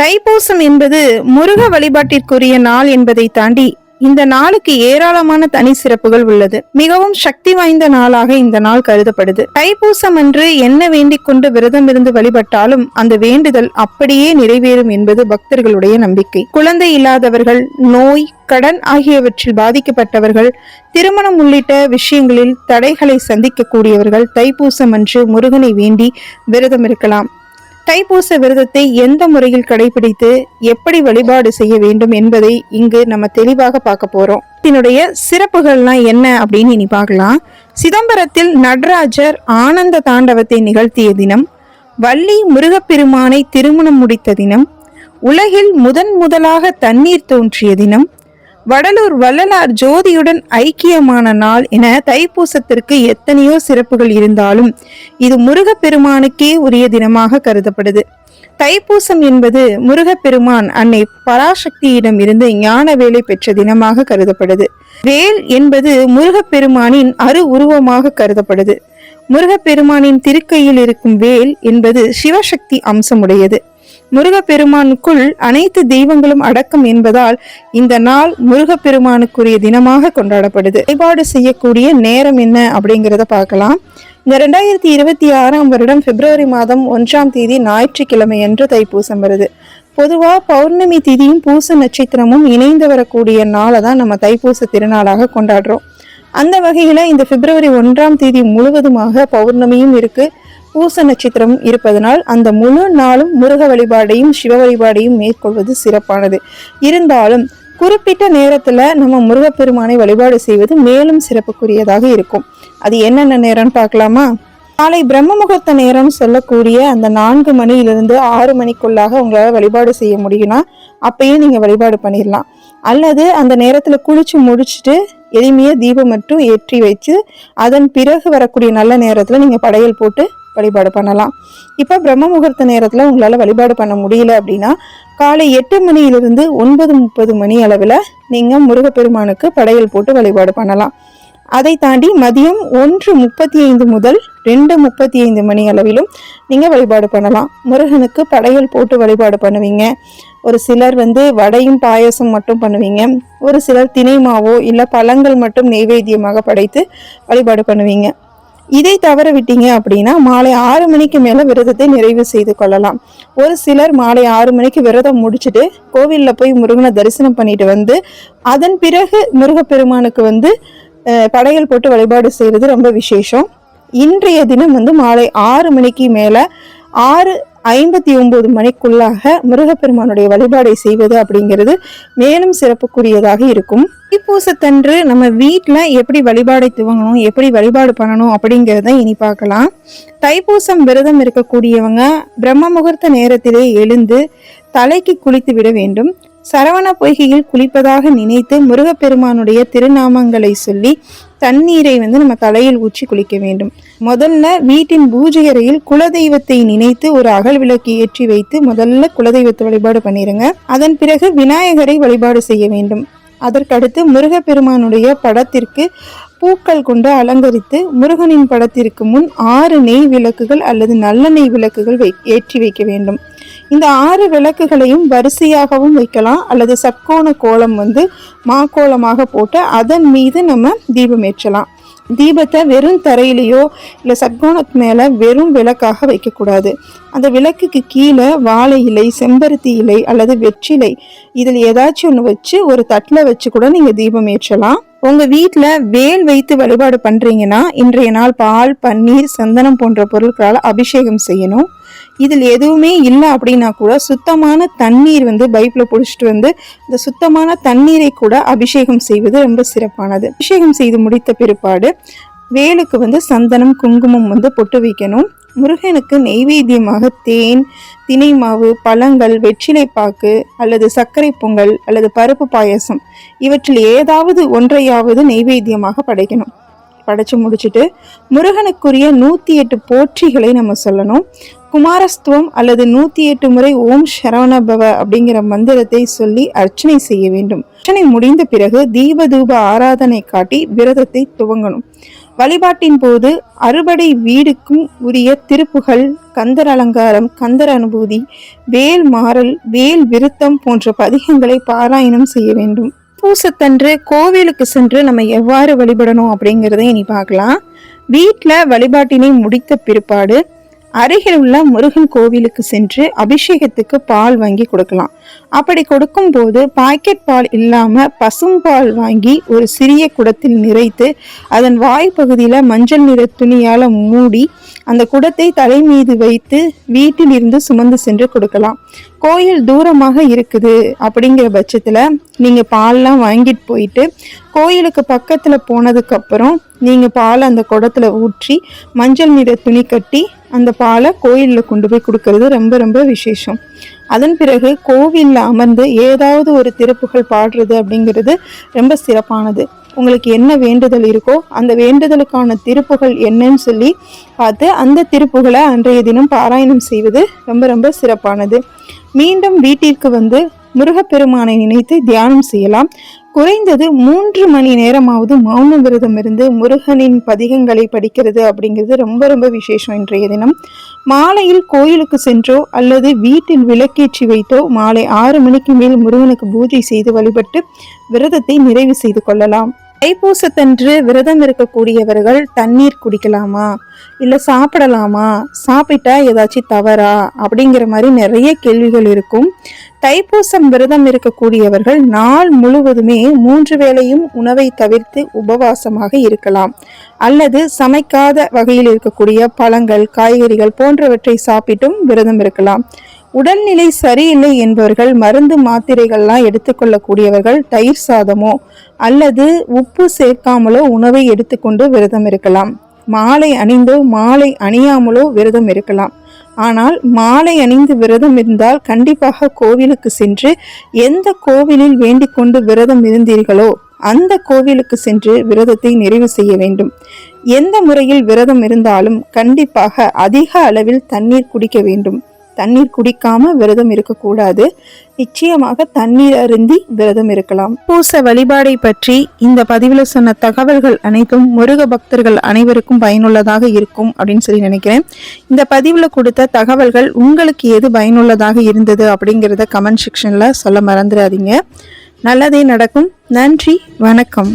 தைப்பூசம் என்பது முருக வழிபாட்டிற்குரிய நாள் என்பதை தாண்டி இந்த நாளுக்கு ஏராளமான தனி சிறப்புகள் உள்ளது. மிகவும் சக்தி வாய்ந்த நாளாக இந்த நாள் கருதப்படுது. தைப்பூசம் அன்று என்ன வேண்டிக் கொண்டு விரதம் இருந்து வழிபட்டாலும் அந்த வேண்டுதல் அப்படியே நிறைவேறும் என்பது பக்தர்களுடைய நம்பிக்கை. குழந்தை இல்லாதவர்கள் நோய் கடன் ஆகியவற்றில் பாதிக்கப்பட்டவர்கள் திருமணம் உள்ளிட்ட விஷயங்களில் தடைகளை சந்திக்கக்கூடியவர்கள் தைப்பூசம் அன்று முருகனை வேண்டி விரதம் இருக்கலாம். தைப்பூச விரதத்தை எந்த முறையில் கடைபிடித்து எப்படி வழிபாடு செய்ய வேண்டும் என்பதை இங்கு நம்ம தெளிவாக பார்க்க போறோம். இதனுடைய சிறப்புகள்லாம் என்ன அப்படின்னு இனி பார்க்கலாம். சிதம்பரத்தில் நடராஜர் ஆனந்த தாண்டவத்தை நிகழ்த்திய தினம் வள்ளி முருகப்பெருமானை திருமணம் முடித்த தினம் உலகில் முதன் முதலாக தண்ணீர் தோன்றிய தினம் வடலூர் வள்ளலார் ஜோதியுடன் ஐக்கியமான நாள் என தைப்பூசத்திற்கு எத்தனையோ சிறப்புகள் இருந்தாலும் இது முருகப்பெருமானுக்கே உரிய தினமாக கருதப்படுது. தைப்பூசம் என்பது முருகப்பெருமான் அன்னை பராசக்தியிடம் இருந்து ஞான வேலை பெற்ற தினமாக கருதப்படுது. வேல் என்பது முருகப்பெருமானின் அரு உருவமாக கருதப்படுது. முருகப்பெருமானின் திருக்கையில் இருக்கும் வேல் என்பது சிவசக்தி அம்சமுடையது. முருகப்பெருமானுக்குள் அனைத்து தெய்வங்களும் அடக்கம் என்பதால் இந்த நாள் முருகப்பெருமானுக்குரிய தினமாக கொண்டாடப்படுது. வழிபாடு செய்யக்கூடிய நேரம் என்ன அப்படிங்கிறத பார்க்கலாம். இந்த ரெண்டாயிரத்தி இருபத்தி ஆறாம் வருடம் பிப்ரவரி மாதம் ஒன்றாம் தேதி ஞாயிற்றுக்கிழமை அன்று தைப்பூசம் வருது. பொதுவாக பௌர்ணமி திதியும் பூச நட்சத்திரமும் இணைந்து வரக்கூடிய நாளை தான் நம்ம தைப்பூச திருநாளாக கொண்டாடுறோம். அந்த வகையில் இந்த பிப்ரவரி ஒன்றாம் தேதி முழுவதுமாக பௌர்ணமியும் இருக்கு. பூச நட்சத்திரம் இருப்பதனால் அந்த முழு நாளும் முருக வழிபாடையும் சிவ வழிபாடையும் மேற்கொள்வது சிறப்பானது. இருந்தாலும் குறிப்பிட்ட நேரத்தில் நம்ம முருகப்பெருமானை வழிபாடு செய்வது மேலும் சிறப்புக்குரியதாக இருக்கும். அது என்னென்ன நேரம்னு பார்க்கலாமா? காலை பிரம்ம முகூர்த்த நேரம் சொல்லக்கூடிய அந்த நான்கு மணியிலிருந்து ஆறு மணிக்குள்ளாக உங்களால் வழிபாடு செய்ய முடியும்னா அப்பயும் நீங்கள் வழிபாடு பண்ணிடலாம். அல்லது அந்த நேரத்தில் குளிச்சு முடிச்சுட்டு எளிமையாக தீபம் மட்டும் ஏற்றி வச்சு அதன் பிறகு வரக்கூடிய நல்ல நேரத்தில் நீங்கள் படையல் போட்டு வழிபாடு பண்ணலாம். இப்போ பிரம்ம முகூர்த்த நேரத்தில் உங்களால் வழிபாடு பண்ண முடியல அப்படின்னா காலை எட்டு மணியிலிருந்து ஒன்பது முப்பது மணி அளவில் நீங்கள் முருகப்பெருமானுக்கு படையல் போட்டு வழிபாடு பண்ணலாம். அதை தாண்டி மதியம் ஒன்று முப்பத்தி ஐந்து முதல் ரெண்டு முப்பத்தி ஐந்து மணி அளவிலும் நீங்கள் வழிபாடு பண்ணலாம். முருகனுக்கு படையல் போட்டு வழிபாடு பண்ணுவீங்க. ஒரு சிலர் வந்து வடையும் பாயசம் மட்டும் பண்ணுவீங்க. ஒரு சிலர் தினை மாவோ இல்லை பழங்கள் மட்டும் நெய்வேத்தியமாக படைத்து வழிபாடு பண்ணுவீங்க. இதை தவற விட்டீங்க அப்படின்னா மாலை ஆறு மணிக்கு மேல விரதத்தை நிறைவு செய்து கொள்ளலாம். ஒரு சிலர் மாலை ஆறு மணிக்கு விரதம் முடிச்சுட்டு கோவிலில் போய் முருகனை தரிசனம் பண்ணிட்டு வந்து அதன் பிறகு முருகப்பெருமானுக்கு வந்து படையல் போட்டு வழிபாடு செய்கிறது ரொம்ப விசேஷம். இன்றைய தினம் வந்து மாலை ஆறு மணிக்கு மேலே ஆறு ஐம்பத்தி ஒன்பது மணிக்குள்ளாக முருகப்பெருமானுடைய வழிபாடை செய்வது அப்படிங்கிறது மேலும் சிறப்புக்குரியதாக இருக்கும். தைப்பூசத்தன்று நம்ம வீட்டில் எப்படி வழிபாடை துவங்கணும் எப்படி வழிபாடு பண்ணணும் அப்படிங்கிறத இனி பார்க்கலாம். தைப்பூசம் விரதம் இருக்கக்கூடியவங்க பிரம்ம முகூர்த்த நேரத்திலே எழுந்து தலைக்கு குளித்து விட வேண்டும். சரவண பொய்கையில் குளிப்பதாக நினைத்து முருகப்பெருமானுடைய திருநாமங்களை சொல்லி தண்ணீரை வந்து நம்ம தலையில் ஊற்றி குளிக்க வேண்டும். முதல்ல வீட்டின் பூஜை அறையில் குலதெய்வத்தை நினைத்து ஒரு அகல் விளக்கு ஏற்றி வைத்து முதல்ல குலதெய்வத்தை வழிபாடு பண்ணிடுங்க அதன் பிறகு விநாயகரை வழிபாடு செய்ய வேண்டும். அதற்கடுத்து முருகப்பெருமானுடைய படத்திற்கு பூக்கள் கொண்டு அலங்கரித்து முருகனின் படத்திற்கு முன் ஆறு நெய் விளக்குகள் அல்லது நல்லெண்ணெய் விளக்குகள் வை ஏற்றி வைக்க வேண்டும். இந்த ஆறு விளக்குகளையும் வரிசையாகவும் வைக்கலாம். அல்லது சட்கோண கோலம் வந்து மாக்கோலமாக போட்டு அதன் மீது நம்ம தீபம் ஏற்றலாம். தீபத்தை வெறும் தரையிலையோ இல்லை சட்கோணத்து மேலே வெறும் விளக்காக வைக்கக்கூடாது. அந்த விளக்குக்கு கீழே வாழை இலை செம்பருத்தி இலை அல்லது வெற்றிலை இதில் ஏதாச்சும் ஒன்று வச்சு ஒரு தட்டில் வச்சு கூட நீங்கள் தீபம் ஏற்றலாம். உங்க வீட்டில் வேல் வைத்து வழிபாடு பண்றீங்கன்னா இன்றைய நாள் பால் பன்னீர் சந்தனம் போன்ற பொருட்களால் அபிஷேகம் செய்யணும். இதில் எதுவுமே இல்லை அப்படின்னா கூட சுத்தமான தண்ணீர் வந்து பைப்பில் பிடிச்சிட்டு வந்து இந்த சுத்தமான தண்ணீரை கூட அபிஷேகம் செய்வது ரொம்ப சிறப்பானது. அபிஷேகம் செய்து முடித்த பிற்பாடு வேலுக்கு வந்து சந்தனம் குங்குமம் வந்து பொட்டு வைக்கணும். முருகனுக்கு நெய்வேத்தியமாக தேன் தினை மாவு பழங்கள் வெற்றிலைப்பாக்கு அல்லது சர்க்கரை பொங்கல் அல்லது பருப்பு பாயசம். இவற்றில் ஏதாவது ஒன்றையாவது நெய்வேத்தியமாக படைக்கணும். படைச்சு முடிச்சுட்டு முருகனுக்குரிய நூற்றி எட்டு போற்றிகளை நம்ம சொல்லணும். குமாரஸ்துவம் அல்லது நூற்றி எட்டு முறை ஓம் சரவணபவ அப்படிங்கிற மந்திரத்தை சொல்லி அர்ச்சனை செய்ய வேண்டும். அர்ச்சனை முடிந்த பிறகு தீப தூப ஆராதனை காட்டி விரதத்தை துவங்கணும். வழிபாட்டின் போது அறுபடை வீடுக்கும் உரிய திருப்புகள் கந்தர் அலங்காரம் கந்தர் அனுபூதி வேல் மாறல் வேல் விருத்தம் போன்ற பதிகங்களை பாராயணம் செய்ய வேண்டும். பூசத்தன்று கோவிலுக்கு சென்று நம்ம எவ்வாறு வழிபடணும் அப்படிங்கிறத இனி பார்க்கலாம். வீட்டில் வழிபாட்டினை முடித்த பிற்பாடு அருகில் உள்ள முருகன் கோவிலுக்கு சென்று அபிஷேகத்துக்கு பால் வாங்கி கொடுக்கலாம். அப்படி கொடுக்கும்போது பாக்கெட் பால் இல்லாம பசும்பால் வாங்கி ஒரு சிறிய குடத்தில் நிறைத்து அதன் வாய் பகுதியில மஞ்சள் நிற துணியால மூடி அந்த குடத்தை தலை மீது வைத்து வீட்டில் இருந்து சுமந்து சென்று கொடுக்கலாம். கோயில் தூரமாக இருக்குது அப்படிங்கிற பட்சத்தில் நீங்கள் பால்லாம் வாங்கிட்டு போயிட்டு கோயிலுக்கு பக்கத்தில் போனதுக்கப்புறம் நீங்கள் பாலை அந்த குடத்தில் ஊற்றி மஞ்சள் நிற துணி கட்டி அந்த பாலை கோயிலில் கொண்டு போய் கொடுக்கறது ரொம்ப ரொம்ப விசேஷம். அதன் பிறகு கோவிலில் அமர்ந்து ஏதாவது ஒரு திருப்புகள் பாடுறது அப்படிங்கிறது ரொம்ப சிறப்பானது. உங்களுக்கு என்ன வேண்டுதல் இருக்கோ அந்த வேண்டுதலுக்கான திருப்புகள் என்னன்னு சொல்லி பார்த்து அந்த திருப்புகளை அன்றைய தினம் பாராயணம் செய்வது ரொம்ப ரொம்ப சிறப்பானது. மீண்டும் வீட்டிற்கு வந்து முருகப்பெருமானை நினைத்து தியானம் செய்யலாம். குறைந்தது மூன்று மணி நேரமாவது மௌன விரதம் இருந்து முருகனின் பதிகங்களை படிக்கிறது அப்படிங்கிறது ரொம்ப ரொம்ப விசேஷம் இன்றைய தினம். மாலையில் கோயிலுக்கு சென்றோ அல்லது வீட்டில் விளக்கேற்றி வைத்தோ மாலை ஆறு மணிக்கு மேல் முருகனுக்கு பூஜை செய்து வழிபட்டு விரதத்தை நிறைவு செய்து கொள்ளலாம். தைப்பூசத்தன்று விரதம் இருக்கக்கூடியவர்கள் தண்ணீர் குடிக்கலாமா? இல்லை சாப்பிடலாமா? சாப்பிட்டா ஏதாச்சும் தவறா? அப்படிங்கிற மாதிரி நிறைய கேள்விகள் இருக்கும். தைப்பூசம் விரதம் இருக்கக்கூடியவர்கள் நாள் முழுவதுமே மூன்று வேளையும் உணவை தவிர்த்து உபவாசமாக இருக்கலாம். அல்லது சமைக்காத வகையில் இருக்கக்கூடிய பழங்கள் காய்கறிகள் போன்றவற்றை சாப்பிட்டும் விரதம் இருக்கலாம். உடல்நிலை சரியில்லை என்பவர்கள் மருந்து மாத்திரைகள்லாம் எடுத்துக்கொள்ளக்கூடியவர்கள் தயிர் சாதமோ அல்லது உப்பு சேர்க்காமலோ உணவை எடுத்துக்கொண்டு விரதம் இருக்கலாம். மாலை அணிந்தோ மாலை அணியாமலோ விரதம் இருக்கலாம். ஆனால் மாலை அணிந்து விரதம் இருந்தால் கண்டிப்பாக கோவிலுக்கு சென்று எந்த கோவிலில் வேண்டிக் கொண்டு விரதம் இருந்தீர்களோ அந்த கோவிலுக்கு சென்று விரதத்தை நிறைவு செய்ய வேண்டும். எந்த முறையில் விரதம் இருந்தாலும் கண்டிப்பாக அதிக அளவில் தண்ணீர் குடிக்க வேண்டும். தண்ணீர் குடிக்காம விரதம் இருக்கக்கூடாது. நிச்சயமாக தண்ணீர் அருந்தி விரதம் இருக்கலாம். பூச வழிபாடை பற்றி இந்த பதிவில் சொன்ன தகவல்கள் அனைத்தும் முருக பக்தர்கள் அனைவருக்கும் பயனுள்ளதாக இருக்கும் அப்படின்னு சொல்லி நினைக்கிறேன். இந்த பதிவில் கொடுத்த தகவல்கள் உங்களுக்கு எது பயனுள்ளதாக இருந்தது அப்படிங்கிறத கமெண்ட் செக்ஷனில் சொல்ல மறந்துடாதீங்க. நல்லதே நடக்கும். நன்றி. வணக்கம்.